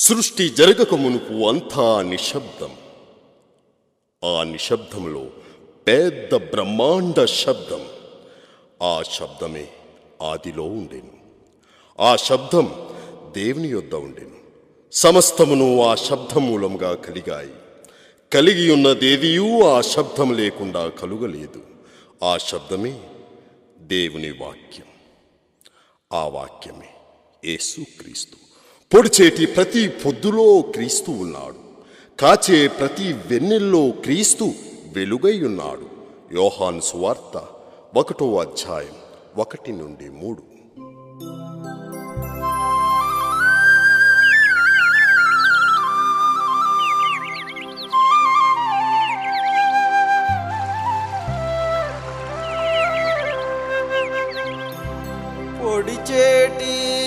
సృష్టి జరగక మునుపు అంతా నిశ్శబ్దం. ఆ నిశ్శబ్దంలో పెద్ద బ్రహ్మాండ శబ్దం. ఆ శబ్దమే ఆదిలో ఉండేను. ఆ శబ్దం దేవుని యొద్ద ఉండేను. సమస్తమును ఆ శబ్దం మూలంగా కలిగాయి. కలిగి ఉన్న దేవియూ ఆ శబ్దం లేకుండా కలుగలేదు. ఆ శబ్దమే దేవుని వాక్యం. ఆ వాక్యమే యేసుక్రీస్తు. పొడిచేటి ప్రతి పొద్దులో క్రీస్తు ఉన్నాడు. కాచే ప్రతి వెన్నెల్లో క్రీస్తు వెలుగై ఉన్నాడు. యోహాన్ సువార్త ఒకటో అధ్యాయం ఒకటి నుండి మూడు. Podicheti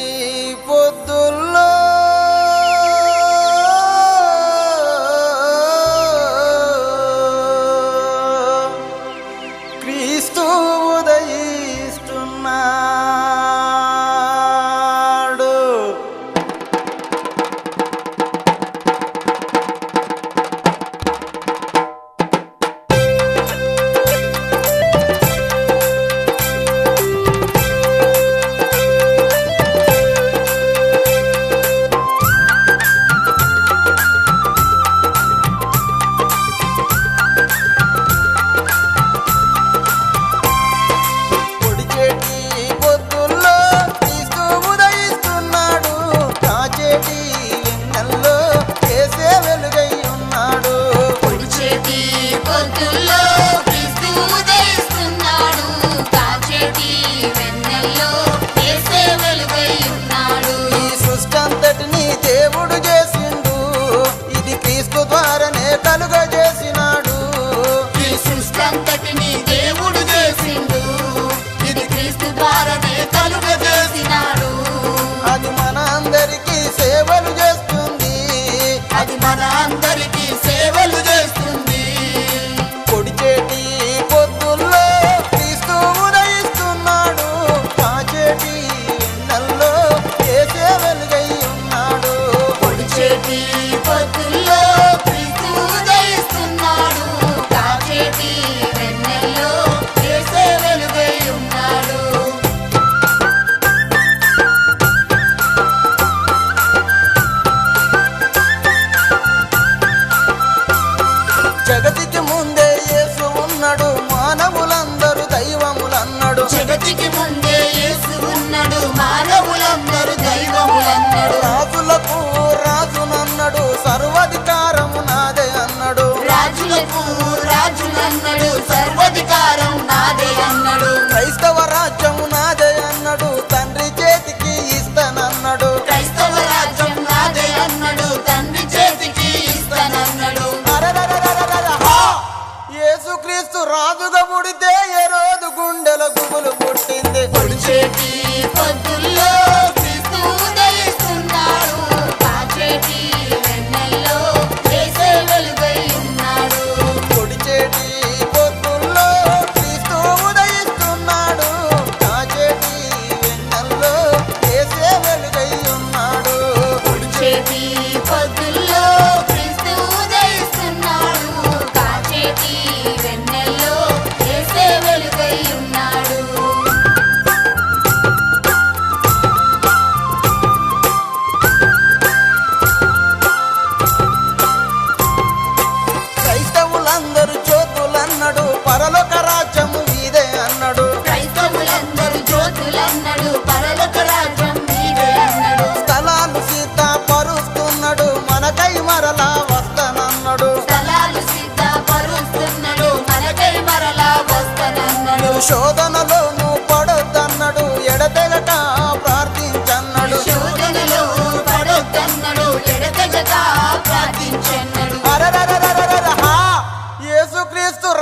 good love.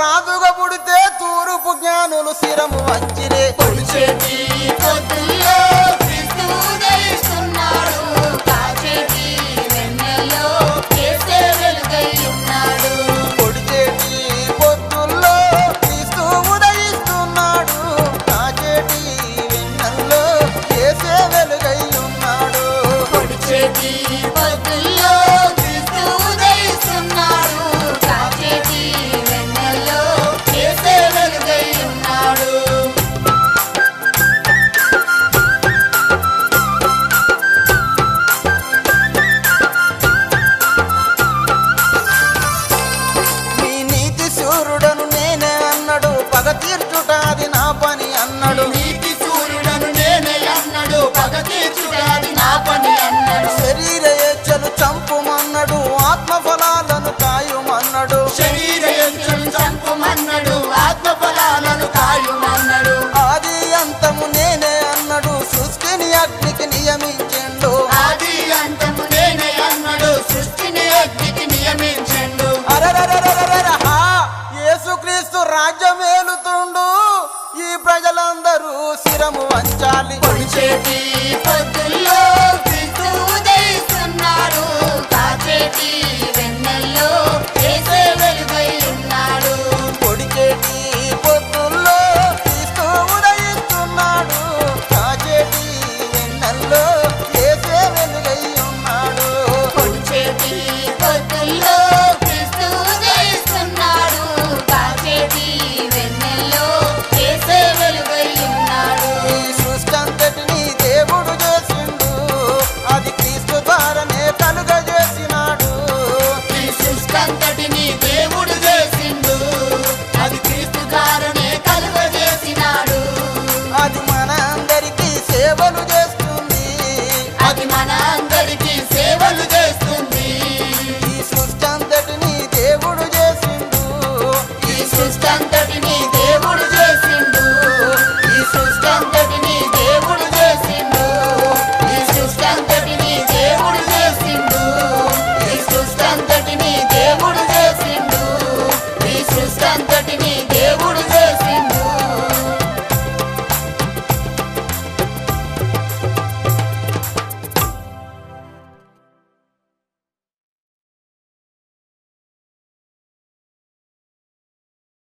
రాదుగా పుడితే తూరుపు జ్ఞానులు శిరము వచ్చిరే పొడిచేటి పొద్దు